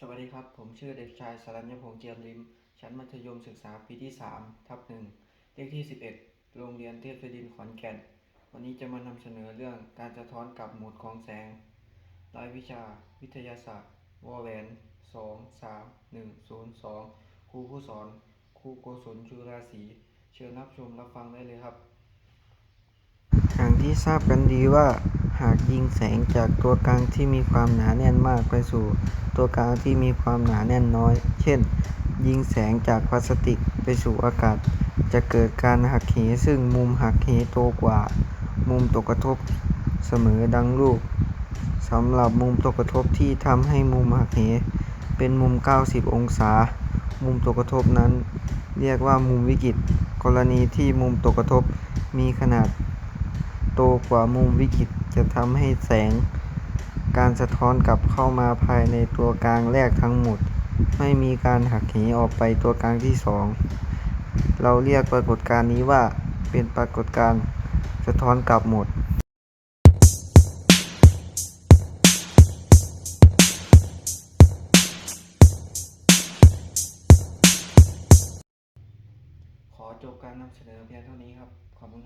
สวัสดีครับ ผมชื่อเด็กชายสรัญญพงษ์เจียมลิม ชั้นมัธยมศึกษาปีที่ 3 ทับหนึ่งเลขที่ 11 โรงเรียนเทพศิรินขอนแก่น วันนี้จะมานำเสนอเรื่องการสะท้อนกลับหมดของแสง รายวิชา วิทยาศาสตร์ วอแหวน 2 3 1 0 2 ครูผู้สอน ครูโกศลชูราศี เชิญรับชมรับฟังได้เลยครับอย่างที่ทราบกันดีว่า หากยิงแสงจากตัวกลางที่มีความหนาแน่นมากไปสู่ ตัวกลางที่มีความหนาแน่นน้อย เช่น ยิงแสงจากพลาสติกไปสู่อากาศ จะเกิดการหักเหซึ่งมุมหักเหโตกว่า มุมตกกระทบเสมอดังรูปสำหรับมุมตกกระทบที่ทำให้มุมหักเหเป็นมุม 90 องศา มุมตกกระทบนั้น เรียกว่ามุมวิกฤตกรณีที่มุมตกกระทบมีขนาด โตกว่ามุมวิกฤตจะทำให้แสงการสะท้อนกลับเข้ามาภายในตัวกลางแรกทั้งหมด ไม่มีการหักเหออกไปตัวกลางที่สองเราเรียกปรากฏการณ์นี้ว่าเป็นปรากฏการณ์สะท้อนกลับหมดขอจบการนำเสนอเพียงเท่านี้ครับ ขอบคุณ